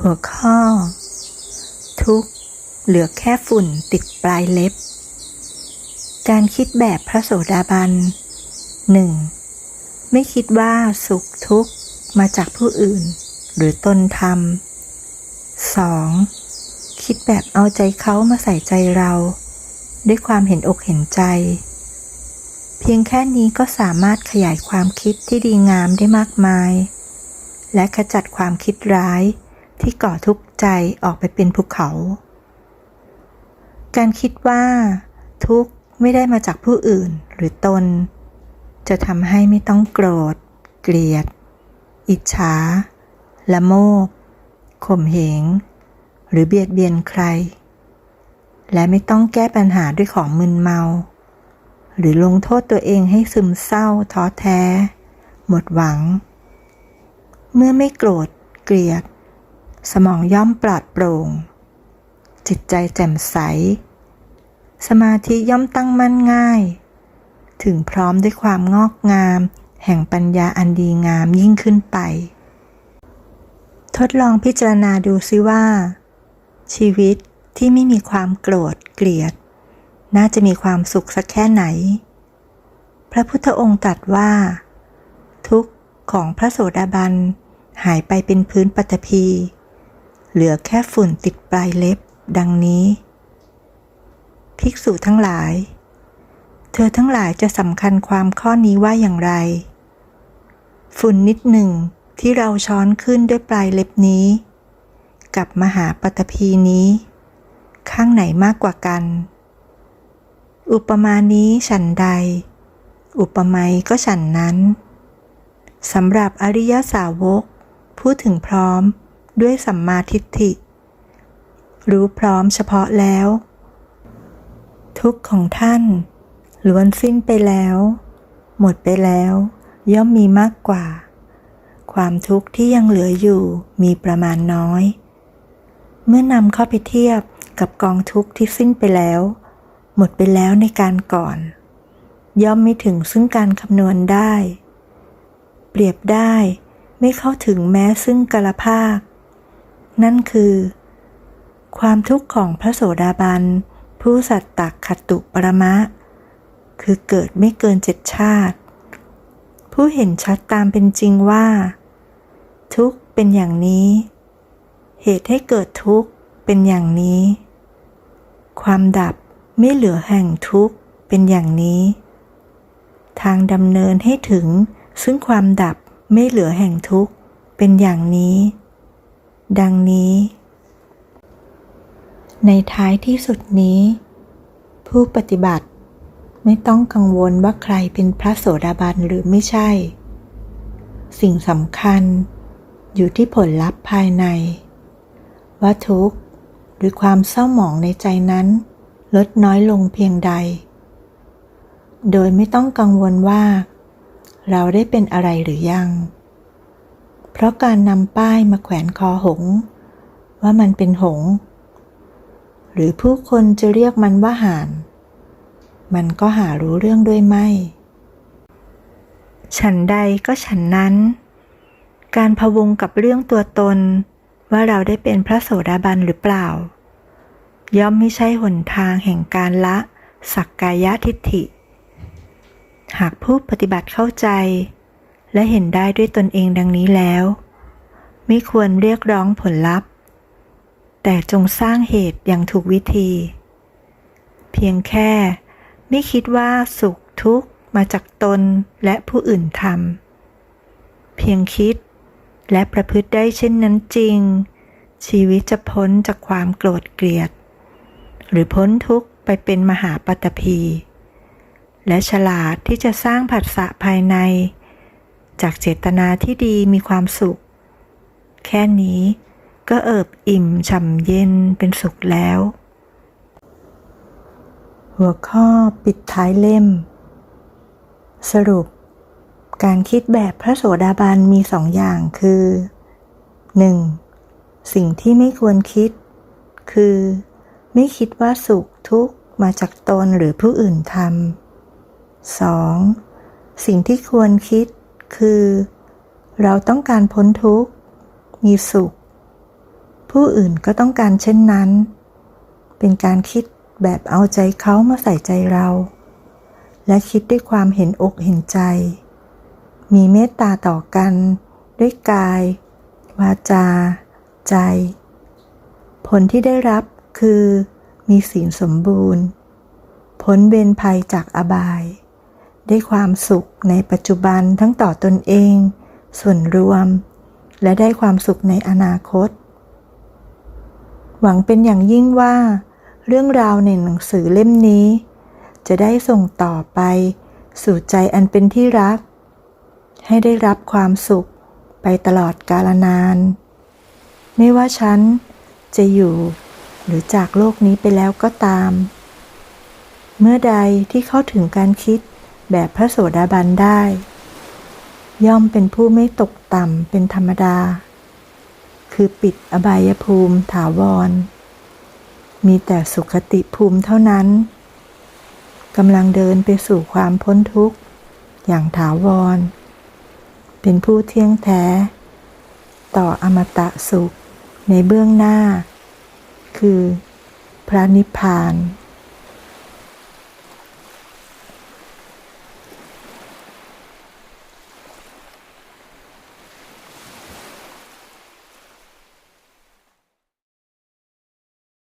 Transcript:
หัวข้อ ทุกเหลือแค่ฝุ่นติดปลายเล็บ การคิดแบบพระโสดาบันหนึ่งไม่คิดว่าสุขทุกข์มาจากผู้อื่น หรือตนทำสองคิดแบบเอาใจเขามาใส่ใจเรา ด้วยความเห็นอกเห็นใจ เพียงแค่นี้ก็สามารถขยายความคิดที่ดีงามได้มากมาย และขจัดความคิดร้าย ที่ก่อทุกข์ใจออกไปเป็นภูเขา การคิดว่า ทุกข์ไม่ได้มาจากผู้อื่นหรือตน จะทำให้ไม่ต้องโกรธ เกลียด อิจฉา ละโมบข่มเหง หรือเบียดเบียนใคร และไม่ต้องแก้ปัญหาด้วยของมึนเมา หรือลงโทษตัวเองให้ซึมเศร้าท้อแท้ หมดหวัง เมื่อไม่โกรธ เกลียด สมองย่อมปลอดโปร่ง จิตใจแจ่มใส สมาธิย่อมตั้งมั่นง่าย ถึงพร้อมด้วยความงอกงาม แห่งปัญญาอันดีงามยิ่งขึ้นไป ทดลองพิจารณาดูซิว่า ชีวิตที่ไม่มีความโกรธเกลียด น่าจะมีความสุขสักแค่ไหน พระพุทธองค์ตรัสว่า ทุกข์ของพระโสดาบันหายไปเป็นพื้นปฐพี เหลือแค่ฝุ่นติดปลายเล็บ ดังนี้ ภิกษุทั้งหลาย เธอทั้งหลายจะสำคัญความข้อนี้ว่าอย่างไร ฝุ่นนิดหนึ่งที่เราช้อนขึ้นด้วยปลายเล็บนี้ กับมหาปฐพีนี้ ข้างไหนมากกว่ากัน อุปมานี้ฉันใด อุปไมยก็ฉันนั้นสำหรับอริยสาวก พูดถึงพร้อม ด้วยสัมมาทิฏฐิ รู้พร้อมเฉพาะแล้ว ทุกข์ของท่านล้วนสิ้นไปแล้ว หมดไปแล้ว ย่อมมีมากกว่า ความทุกข์ที่ยังเหลืออยู่มีประมาณน้อย เมื่อนำเข้าไปเทียบกับกองทุกข์ที่สิ้นไปแล้ว หมดไปแล้วในการก่อน ย่อมไม่ถึงซึ่งการคำนวณได้ เปรียบได้ไม่เข้าถึงแม้ซึ่งกลภาค นั่นคือ ความทุกข์ของพระโสดาบัน ผู้สัตตักขตุปรมะ คือเกิดไม่เกินเจ็ดชาติ ผู้เห็นชัดตามเป็นจริงว่า ทุกข์เป็นอย่างนี้ เหตุให้เกิดทุกข์เป็นอย่างนี้ ความดับไม่เหลือแห่งทุกข์เป็นอย่างนี้ ทางดำเนินให้ถึงซึ่งความดับไม่เหลือแห่งทุกข์เป็นอย่างนี้ ดังนี้ ในท้ายที่สุดนี้ ผู้ปฏิบัติไม่ต้องกังวลว่าใครเป็นพระโสดาบันหรือไม่ใช่ สิ่งสำคัญอยู่ที่ผลลัพธ์ภายใน ว่าทุกข์หรือความเศร้าหมองในใจนั้น ลดน้อยลงเพียงใด โดยไม่ต้องกังวลว่า เราได้เป็นอะไรหรือยัง เพราะการนำป้ายมาแขวนคอหง ว่ามันเป็นหง หรือผู้คนจะเรียกมันว่าห่าน มันก็หารู้เรื่องด้วยไม่ ฉันใดก็ฉันนั้น การพะวงกับเรื่องตัวตนว่าเราได้เป็นพระโสดาบันหรือเปล่า ย่อมไม่ใช่หนทางแห่งการละสักกายทิฏฐิ หากผู้ปฏิบัติเข้าใจ และเห็นได้ด้วยตนเองดังนี้แล้ว ไม่ควรเรียกร้องผลลัพธ์ แต่จงสร้างเหตุอย่างถูกวิธี เพียงแค่ไม่คิดว่าสุขทุกข์มาจากตนและผู้อื่นทำเพียงคิดและประพฤติได้เช่นนั้นจริง ชีวิตจะพ้นจากความโกรธเกลียด หรือพ้นทุกข์ไปเป็นมหาปัตภีและฉลาดที่จะสร้างผัสสะภายใน จากเจตนาที่ดีมีความสุข แค่นี้ก็เอิบอิ่มฉ่ำเย็นเป็นสุขแล้ว หัวข้อปิดท้ายเล่ม สรุป การคิดแบบพระโสดาบันมีสองอย่างคือ 1. สิ่งที่ไม่ควรคิด คือ ไม่คิดว่าสุขทุกข์มาจากตนหรือผู้อื่นทำ 2. สิ่งที่ควรคิด คือ เราต้องการพ้นทุกข์ มีสุข ผู้อื่นก็ต้องการเช่นนั้น เป็นการคิดแบบเอาใจเขามาใส่ใจเรา และคิดด้วยความเห็นอกเห็นใจ มีเมตตาต่อกัน ด้วยกาย วาจา ใจ ผลที่ได้รับคือ มีศีลสมบูรณ์ พ้นเบนภัยจากอบาย ได้ความสุขในปัจจุบันทั้งต่อตนเอง ส่วนรวม และได้ความสุขในอนาคต หวังเป็นอย่างยิ่งว่า เรื่องราวในหนังสือเล่มนี้ จะได้ส่งต่อไป สู่ใจอันเป็นที่รัก ให้ได้รับความสุขไปตลอดกาลนาน ไม่ว่าฉันจะอยู่หรือจากโลกนี้ไปแล้วก็ตาม เมื่อใดที่เข้าถึงการคิด แบบพระโสดาบันได้ ย่อมเป็นผู้ไม่ตกต่ำเป็นธรรมดา คือปิดอบายภูมิถาวร มีแต่สุขติภูมิเท่านั้นกำลังเดินไปสู่ความพ้นทุกข์ อย่างถาวร เป็นผู้เที่ยงแท้ ต่ออมตะสุขในเบื้องหน้า คือพระนิพพาน